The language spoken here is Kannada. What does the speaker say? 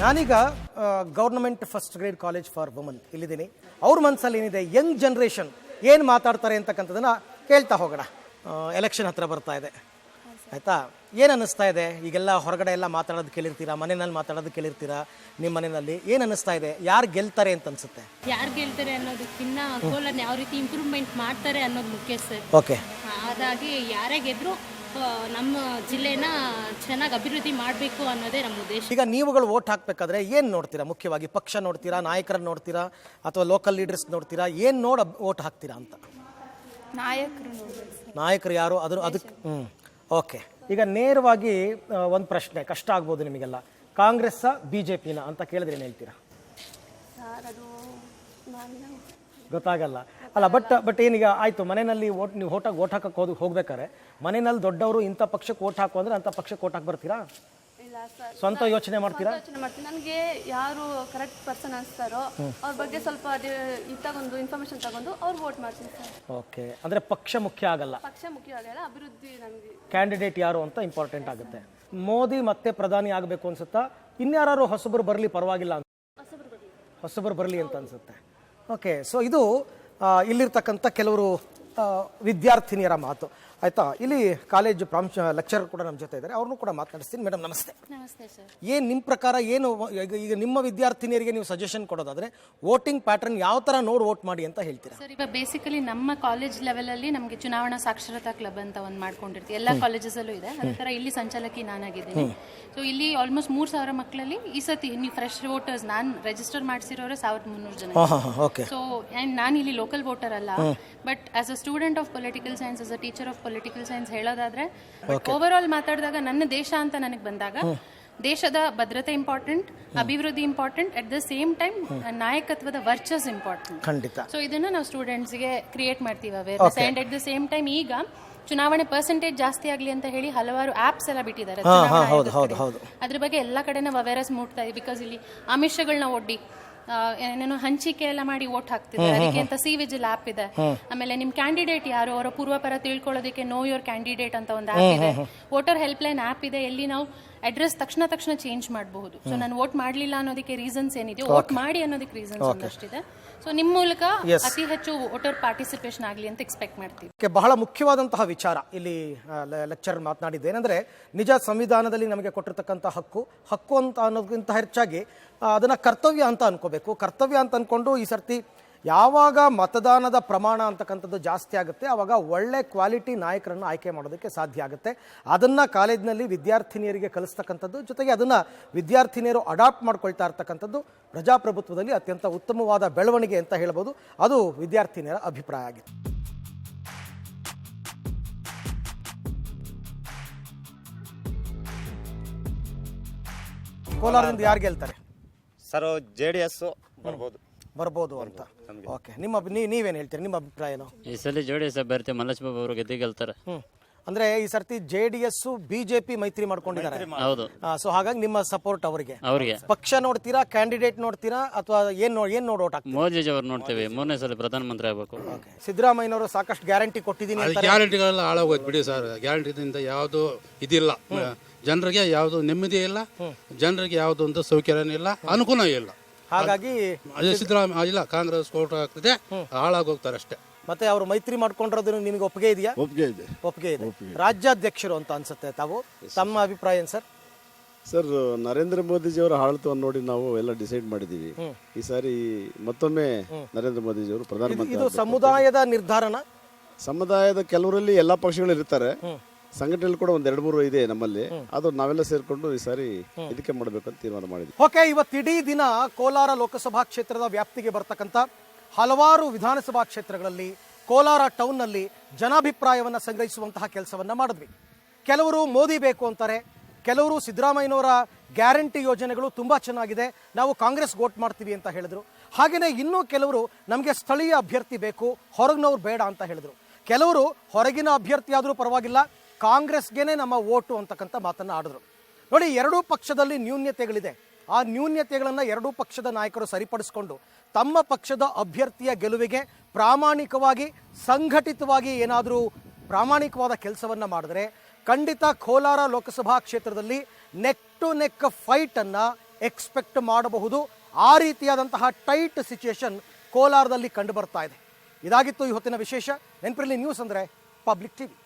ನಾನೀಗ government first grade college for woman ಇಲ್ಲಿದ್ದೀನಿ. ಅವ್ರ ಮನಸ್ಸಲ್ಲಿ ಏನಿದೆ? ಯಂಗ್ ಜನ್ರೇಷನ್ ಏನು ಮಾತಾಡ್ತಾರೆ ಅಂತಕ್ಕಂಥದ್ದನ್ನು ಕೇಳ್ತಾ ಹೋಗೋಣ. ಎಲೆಕ್ಷನ್ ಹತ್ರ ಬರ್ತಾ ಇದೆ. ಆಯಿತಾ? ಏನು ಅನ್ನಿಸ್ತಾ ಇದೆ? ಈಗೆಲ್ಲ ಹೊರಗಡೆ ಎಲ್ಲ ಮಾತಾಡೋದು ಕೇಳಿರ್ತೀರಾ? ಮನೆಯಲ್ಲಿ ಮಾತಾಡೋದು ಕೇಳಿರ್ತೀರಾ? ನಿಮ್ಮ ಮನೆಯಲ್ಲಿ? ಏನು ಅನ್ನಿಸ್ತಾ ಇದೆ? ಯಾರು ಗೆಲ್ತಾರೆ ಅಂತ ಅನ್ಸುತ್ತೆ? ಯಾರು ಗೆಲ್ತಾರೆ ಅನ್ನೋದಕ್ಕಿಂತ ಕೋಲಾರ್ನ ಯಾವ ರೀತಿ ಇಂಪ್ರೂವ್ಮೆಂಟ್ ಮಾಡ್ತಾರೆ ಅನ್ನೋದು ಮುಖ್ಯ ಸರ್. ಓಕೆ ಹಾಗಾಗಿ ಯಾರೇ ಗೆದ್ರು ನಮ್ಮ ಜಿಲ್ಲೆನ ಚೆನ್ನಾಗಿ ಅಭಿವೃದ್ಧಿ ಮಾಡಬೇಕು ಅನ್ನೋದೇ ನಮ್ಮ ಉದ್ದೇಶ. ಈಗ ನೀವುಗಳು ಓಟ್ ಹಾಕಬೇಕಾದ್ರೆ ಏನು ನೋಡ್ತೀರಾ? ಮುಖ್ಯವಾಗಿ ಪಕ್ಷ ನೋಡ್ತೀರಾ? ನಾಯಕರನ್ನ ನೋಡ್ತೀರಾ? ಅಥವಾ ಲೋಕಲ್ ಲೀಡರ್ಸ್ ನೋಡ್ತೀರಾ? ಏನು ನೋಡ ಓಟ್ ಹಾಕ್ತೀರಾ ಅಂತ? ನಾಯಕರು ನಾಯಕರು ಯಾರು? ಅದ್ರ ಅದಕ್ಕೆ ಹ್ಞೂ ಓಕೆ ಈಗ ನೇರವಾಗಿ ಒಂದು ಪ್ರಶ್ನೆ. ಕಷ್ಟ ಆಗ್ಬೋದು ನಿಮಗೆಲ್ಲ. ಕಾಂಗ್ರೆಸ್ಸ ಬಿ ಜೆ ಪಿನ ಅಂತ ಕೇಳಿದ್ರೆ ಏನು ಹೇಳ್ತೀರಾ? ಸರ್ ಅದು ನಾನು ಗೊತ್ತಾಗಲ್ಲ. ಅಲ್ಲ ಬಟ್ ಬಟ್ ಏನೀಗ ಆಯಿತು ಮನೆಯಲ್ಲಿ ಓಟ್ ನೀವು ಓಟಾಗಿ ಓಟ್ ಹಾಕಕ್ಕೆ ಹೋಗಿ ಹೋಗ್ಬೇಕಾರೆ ಮನೆಯಲ್ಲಿ ದೊಡ್ಡವರು ಇಂಥ ಪಕ್ಷಕ್ಕೆ ಓಟ್ ಹಾಕು ಅಂದರೆ ಅಂಥ ಪಕ್ಷಕ್ಕೆ ಓಟ್ ಹಾಕಿ ಬರ್ತೀರಾ? ಸ್ವಂತ ಯೋಚನೆ ಮಾಡ್ತೀರಾ? ಯೋಚನೆ ಮಾಡ್ತೀನಿ. ನನಗೆ ಯಾರು ಕರೆಕ್ಟ್ ಪರ್ಸನ್ ಅನಿಸ್ತಾರೋ ಅವ್ರ ಬಗ್ಗೆ ಸ್ವಲ್ಪ ಇದು ತಗೊಂಡು ಇನ್ಫಾರ್ಮೇಶನ್ ತಗೊಂಡು ಅವ್ರು ವೋಟ್ ಮಾಡ್ತೀನಿ ಸರ್. ಓಕೆ. ಅಂದರೆ ಪಕ್ಷ ಮುಖ್ಯ ಆಗಲ್ಲ? ಪಕ್ಷ ಮುಖ್ಯ ಆಗಲ್ಲ ಅಭಿವೃದ್ಧಿ ನನಗೆ. ಕ್ಯಾಂಡಿಡೇಟ್ ಯಾರು ಅಂತ ಇಂಪಾರ್ಟೆಂಟ್ ಆಗುತ್ತೆ. ಮೋದಿ ಮತ್ತೆ ಪ್ರಧಾನಿ ಆಗಬೇಕು ಅನ್ಸುತ್ತಾ? ಇನ್ಯಾರು ಹೊಸಬರು ಬರಲಿ ಪರವಾಗಿಲ್ಲ ಅಂತ ಹೊಸಬರು ಬರಲಿ ಅಂತ ಅನ್ಸುತ್ತೆ. ಓಕೆ ಸೊ ಇದು ಇಲ್ಲಿರ್ತಕ್ಕಂಥ ಕೆಲವರು ವಿದ್ಯಾರ್ಥಿನಿಯರ ಮಾತು. ಆಯ್ತಾ? ಇಲ್ಲಿ ಕಾಲೇಜ್ ಪ್ರಾಂಶ ಲೆಕ್ಚರರ್ ಕೂಡ ನಮ್ಮ ಜೊತೆ ಇದ್ದಾರೆ ಅವ್ರನ್ನೂ ಕೂಡ ಮಾತನಾಡಿಸ್ತೀನಿ ಮೇಡಮ್ ನಮಸ್ತೆ. ನಮಸ್ತೆ ಸರ್. ಏನು ನಿಮ್ಮ ಪ್ರಕಾರ ಏನು ಈಗ ಈಗ ನಿಮ್ಮ ವಿದ್ಯಾರ್ಥಿನಿಯರಿಗೆ ನೀವು ಸಜೆಷನ್ ಕೊಡೋದಾದ್ರೆ ವೋಟಿಂಗ್ ಪ್ಯಾಟರ್ನ್ ಯಾವ ಥರ ನೋಡಿ ವೋಟ್ ಮಾಡಿ ಅಂತ ಹೇಳ್ತೀರಾ? ಸರ್ ಇವಾಗ ಬೇಸಿಕಲಿ ನಮ್ಮ ಕಾಲೇಜ್ ಲೆವೆಲಲ್ಲಿ ನಮಗೆ ಚುನಾವಣಾ ಸಾಕ್ಷರತಾ ಕ್ಲಬ್ ಅಂತ ಒಂದು ಮಾಡ್ಕೊಂಡಿರ್ತೀವಿ. ಎಲ್ಲ ಕಾಲೇಜಸಲ್ಲೂ ಇದೆ. ಅದೇ ಥರ ಇಲ್ಲಿ ಸಂಚಾಲಕಿ ನಾನಾಗಿದ್ದೀನಿ. ಸೊ ಇಲ್ಲಿ ಆಲ್ಮೋಸ್ಟ್ ಮೂರು ಸಾವಿರ ಮಕ್ಕಳಲ್ಲಿ ಈ ಸತಿ ನೀವು ಫ್ರೆಶ್ ವೋಟರ್ಸ್ ನಾನು ರಿಜಿಸ್ಟರ್ ಮಾಡಿಸಿರೋರೆ ಸಾವಿರದ ಮುನ್ನೂರು ಜನ. ಓಕೆ ಸೊ ಆ್ಯಂಡ್ ನಾನು ಇಲ್ಲಿ ಲೋಕಲ್ ವೋಟರ್ ಅಲ್ಲ. But as a student of political science as a teacher of political science ಹೇಳೋದಾದ್ರೆ ಓವರ್ ಆಲ್ ಮಾತಾಡಿದಾಗ ನನ್ನ ದೇಶ ಅಂತ ನನಗೆ ಬಂದಾಗ ದೇಶದ ಭದ್ರತೆ ಇಂಪಾರ್ಟೆಂಟ್ ಅಭಿವೃದ್ಧಿ important at the same time ನಾಯಕತ್ವದ ವರ್ಚಸ್ ಇಂಪಾರ್ಟೆಂಟ್ ಖಂಡಿತ. ಸೊ ಇದನ್ನ ನಾವು ಸ್ಟೂಡೆಂಟ್ಸ್ಗೆ ಕ್ರಿಯೇಟ್ ಮಾಡ್ತೀವಿ awareness and at the same time ಈಗ ಚುನಾವಣೆ ಪರ್ಸೆಂಟೇಜ್ ಜಾಸ್ತಿ ಆಗಲಿ ಅಂತ ಹೇಳಿ ಹಲವಾರು ಆಪ್ಸ್ ಎಲ್ಲ ಬಿಟ್ಟಿದ್ದಾರೆ. ಅದ್ರ ಬಗ್ಗೆ ಎಲ್ಲಾ ಕಡೆ ನಾವು ಅವೇರ್ನೆಸ್ ಮೂಡ್ತಾ ಇದ್ದೀವಿ ಬಿಕಾಸ್ ಇಲ್ಲಿ ಅಮಿಷಗಳನ್ನ ಒಡ್ಡಿ ಏನೇನೋ ಹಂಚಿಕೆ ಎಲ್ಲ ಮಾಡಿ ಓಟ್ ಹಾಕ್ತಿದ್ದಾರೆ. ಅದಕ್ಕೆ ಅಂತ ಸಿ ವಿಜಿಲ್ ಆಪ್ ಇದೆ ಆಮೇಲೆ ನಿಮ್ ಕ್ಯಾಂಡಿಡೇಟ್ ಯಾರು? ಅವರ ಪೂರ್ವಪರ ತಿಳ್ಕೊಳ್ಳೋದಕ್ಕೆ ನೋ ಯೋರ್ ಕ್ಯಾಂಡಿಡೇಟ್ ಅಂತ ಒಂದು ಆಪ್ ಇದೆ. ವೋಟರ್ ಹೆಲ್ಪ್ ಲೈನ್ ಆಪ್ ಇದೆ. ಎಲ್ಲಿ ನಾವು ಅಡ್ರೆಸ್ ತಕ್ಷಣ ತಕ್ಷಣ ಚೇಂಜ್ ಮಾಡಬಹುದು. ಸೊ ನಾನು ವೋಟ್ ಮಾಡಲಿಲ್ಲ ಅನ್ನೋದಕ್ಕೆ ರೀಸನ್ಸ್ ಏನಿದೆಯೋ ವೋಟ್ ಮಾಡಿ ಅನ್ನೋದಕ್ಕೆ ರೀಸನ್ಸ್ ಒಂದಷ್ಟಿದೆ. ಸೊ ನಿಮ್ಮ ಮೂಲಕ ಅತಿ ಹೆಚ್ಚು ವೋಟರ್ ಪಾರ್ಟಿಸಿಪೇಷನ್ ಆಗಲಿ ಅಂತ ಎಕ್ಸ್ಪೆಕ್ಟ್ ಮಾಡ್ತೀವಿ. ಬಹಳ ಮುಖ್ಯವಾದಂತಹ ವಿಚಾರ ಇಲ್ಲಿ ಲೆಕ್ಚರ್ ಮಾತನಾಡಿದ್ದು. ಏನಂದ್ರೆ ನಿಜ ಸಂವಿಧಾನದಲ್ಲಿ ನಮಗೆ ಕೊಟ್ಟಿರ್ತಕ್ಕಂಥ ಹಕ್ಕು ಹಕ್ಕು ಅಂತ ಅನ್ನೋದಕ್ಕಿಂತ ಹೆಚ್ಚಾಗಿ ಅದನ್ನ ಕರ್ತವ್ಯ ಅಂತ ಅನ್ಕೋಬೇಕು. ಕರ್ತವ್ಯ ಅಂತ ಅನ್ಕೊಂಡು ಈ ಸರ್ತಿ ಯಾವಾಗ ಮತದಾನದ ಪ್ರಮಾಣ ಅಂತಕ್ಕಂಥದ್ದು ಜಾಸ್ತಿ ಆಗುತ್ತೆ ಆವಾಗ ಒಳ್ಳೆ ಕ್ವಾಲಿಟಿ ನಾಯಕರನ್ನು ಆಯ್ಕೆ ಮಾಡೋದಕ್ಕೆ ಸಾಧ್ಯ ಆಗುತ್ತೆ. ಅದನ್ನು ಕಾಲೇಜಿನಲ್ಲಿ ವಿದ್ಯಾರ್ಥಿನಿಯರಿಗೆ ಕಲಿಸ್ತಕ್ಕಂಥದ್ದು, ಜೊತೆಗೆ ಅದನ್ನು ವಿದ್ಯಾರ್ಥಿನಿಯರು ಅಡಾಪ್ಟ್ ಮಾಡ್ಕೊಳ್ತಾ ಇರ್ತಕ್ಕಂಥದ್ದು ಪ್ರಜಾಪ್ರಭುತ್ವದಲ್ಲಿ ಅತ್ಯಂತ ಉತ್ತಮವಾದ ಬೆಳವಣಿಗೆ ಅಂತ ಹೇಳ್ಬೋದು. ಅದು ವಿದ್ಯಾರ್ಥಿನಿಯರ ಅಭಿಪ್ರಾಯ ಆಗಿದೆ. ಕೋಲಾರದಿಂದ ಯಾರು ಗೆಲ್ತಾರೆ? ಸರ್ ಜೆ ಡಿ ಎಸ್ ಬರ್ಬೋದು. ಬರ್ಬೋದು ಅಂತ. ಓಕೆ ನಿಮ್ಮ ನೀವು ನೀವೇನ್ ಹೇಳ್ತೀರಿ? ನಿಮ್ಮ ಅಭಿಪ್ರಾಯ ಏನು? ಈ ಸಲ ಜೆ ಡಿ ಎಸ್ ಅಭ್ಯರ್ಥಿ ಮಲ್ಲೇಶ್ ಬಾಬು ಅವರು ಗೆದ್ದಿ ಗೆಲ್ತಾರೆ ಹ್ಮ್. ಅಂದ್ರೆ ಈ ಸರ್ತಿ ಜೆ ಡಿ ಎಸ್ ಬಿಜೆಪಿ ಮೈತ್ರಿ ಮಾಡ್ಕೊಂಡಿದ್ದಾರೆ. ಹೌದು. ಸೊ ಹಾಗಾಗಿ ನಿಮ್ಮ ಸಪೋರ್ಟ್ ಅವರಿಗೆ. ಅವ್ರಿಗೆ. ಪಕ್ಷ ನೋಡ್ತೀರಾ ಕ್ಯಾಂಡಿಡೇಟ್ ನೋಡ್ತೀರಾ ಅಥವಾ ಏನ್ ನೋ ಏನ್ ನೋಡ್ ಓಟ್ ಹಾಕ್ತೀರಾ ಮೋದಿಜಿ ಅವರು ನೋಡ್ತೇವೆ. ಮೂರನೇ ಸಲ ಪ್ರಧಾನಮಂತ್ರಿ ಆಗಬೇಕು. ಸಿದ್ದರಾಮಯ್ಯನವರು ಸಾಕಷ್ಟು ಗ್ಯಾರಂಟಿ ಕೊಟ್ಟಿದ್ದೀನಿ ಅದು ಅಂತಾರೆ. ಗ್ಯಾರಂಟಿಗಳೆಲ್ಲ ಹಾಳಾಗೋಯ್ತು ಬಿಡಿ ಸರ್. ಗ್ಯಾರಂಟಿದಿಂದ ಯಾವುದು ಇದಿಲ್ಲ. ಜನರಿಗೆ ಯಾವುದು ನೆಮ್ಮದಿ ಇಲ್ಲ ಜನರಿಗೆ ಯಾವುದು ಒಂದು ಸೌಕರ್ಯನೂ ಇಲ್ಲ ಅನುಕೂಲ ಇಲ್ಲ. ಹಾಗಾಗಿ ಅದೇ ಸಿದ್ದರಾಮಯ್ಯ ಇಲ್ಲ ಕಾಂಗ್ರೆಸ್ ಕೋಟ್ ಆಗ್ತದೆ ಹಾಳಾಗೋಗ್ತಾರೆ ಅಷ್ಟೇ. ಮತ್ತೆ ಅವರು ಮೈತ್ರಿ ಮಾಡ್ಕೊಂಡಿರೋದು ನಿಮಗೆ ಒಪ್ಪಿಗೆ ಇದೆಯಾ? ಒಪ್ಪಿಗೆ ಇದೆ. ಒಪ್ಪಿಗೆ ಇದೆ. ರಾಜ್ಯಾಧ್ಯಕ್ಷರು ಅಂತ ಅನ್ಸುತ್ತೆ ತಾವು. ತಮ್ಮ ಅಭಿಪ್ರಾಯ ಏನ್ ಸರ್? ಸರ್ ನರೇಂದ್ರ ಮೋದಿಜಿಯವರ ಆಡಳಿತವನ್ನು ನೋಡಿ ನಾವು ಎಲ್ಲ ಡಿಸೈಡ್ ಮಾಡಿದ್ದೀವಿ. ಈ ಸಾರಿ ಮತ್ತೊಮ್ಮೆ ನರೇಂದ್ರ ಮೋದಿಜಿಯವರು ಪ್ರಧಾನಮಂತ್ರಿ ಇದು ಸಮುದಾಯದ ನಿರ್ಧಾರನ? ಸಮುದಾಯದ ಕೆಲವರಲ್ಲಿ ಎಲ್ಲ ಪಕ್ಷಗಳು ಇರ್ತಾರೆ. ಸಂಘಟನೆಗಳು ಕೂಡ ಒಂದ್ ಎರಡು ಮೂರು ಇದೆ ನಮ್ಮಲ್ಲಿ. ಅದು ನಾವೆಲ್ಲ ಸೇರ್ಕೊಂಡು ಈ ಸಾರಿ ಇದಕ್ಕೆ ಮಾಡಬೇಕು ಅಂತ ತೀರ್ಮಾನ ಮಾಡಿದ್ವಿ. ಓಕೆ ಇವತ್ತು ಇಡೀ ದಿನ ಕೋಲಾರ ಲೋಕಸಭಾ ಕ್ಷೇತ್ರದ ವ್ಯಾಪ್ತಿಗೆ ಬರ್ತಕ್ಕಂಥ ಹಲವಾರು ವಿಧಾನಸಭಾ ಕ್ಷೇತ್ರಗಳಲ್ಲಿ ಕೋಲಾರ ಟೌನ್ನಲ್ಲಿ ಜನಾಭಿಪ್ರಾಯವನ್ನ ಸಂಗ್ರಹಿಸುವಂತಹ ಕೆಲಸವನ್ನ ಮಾಡಿದ್ವಿ. ಕೆಲವರು ಮೋದಿ ಬೇಕು ಅಂತಾರೆ ಕೆಲವರು ಸಿದ್ದರಾಮಯ್ಯನವರ ಗ್ಯಾರಂಟಿ ಯೋಜನೆಗಳು ತುಂಬಾ ಚೆನ್ನಾಗಿದೆ ನಾವು ಕಾಂಗ್ರೆಸ್ ವೋಟ್ ಮಾಡ್ತೀವಿ ಅಂತ ಹೇಳಿದ್ರು. ಹಾಗೆಯೇ ಇನ್ನೂ ಕೆಲವರು ನಮಗೆ ಸ್ಥಳೀಯ ಅಭ್ಯರ್ಥಿ ಬೇಕು ಹೊರಗಿನವ್ರು ಬೇಡ ಅಂತ ಹೇಳಿದ್ರು. ಕೆಲವರು ಹೊರಗಿನ ಅಭ್ಯರ್ಥಿ ಆದರೂ ಪರವಾಗಿಲ್ಲ ಕಾಂಗ್ರೆಸ್ಗೆನೆ ನಮ್ಮ ಓಟು ಅಂತಕ್ಕಂಥ ಮಾತನ್ನು ಆಡಿದ್ರು. ನೋಡಿ, ಎರಡೂ ಪಕ್ಷದಲ್ಲಿ ನ್ಯೂನ್ಯತೆಗಳಿದೆ. ಆ ನ್ಯೂನ್ಯತೆಗಳನ್ನು ಎರಡೂ ಪಕ್ಷದ ನಾಯಕರು ಸರಿಪಡಿಸಿಕೊಂಡು ತಮ್ಮ ಪಕ್ಷದ ಅಭ್ಯರ್ಥಿಯ ಗೆಲುವಿಗೆ ಪ್ರಾಮಾಣಿಕವಾಗಿ, ಸಂಘಟಿತವಾಗಿ ಏನಾದರೂ ಪ್ರಾಮಾಣಿಕವಾದ ಕೆಲಸವನ್ನು ಮಾಡಿದ್ರೆ ಖಂಡಿತ ಕೋಲಾರ ಲೋಕಸಭಾ ಕ್ಷೇತ್ರದಲ್ಲಿ ನೆಕ್ ಟು ನೆಕ್ ಫೈಟನ್ನು ಎಕ್ಸ್ಪೆಕ್ಟ್ ಮಾಡಬಹುದು. ಆ ರೀತಿಯಾದಂತಹ ಟೈಟ್ ಸಿಚುಯೇಷನ್ ಕೋಲಾರದಲ್ಲಿ ಕಂಡು ಬರ್ತಾ ಇದೆ. ಇದಾಗಿತ್ತು ಇವತ್ತಿನ ವಿಶೇಷ. ನೆನಪಿರಲಿ ನ್ಯೂಸ್ ಅಂದರೆ ಪಬ್ಲಿಕ್ ಟಿವಿ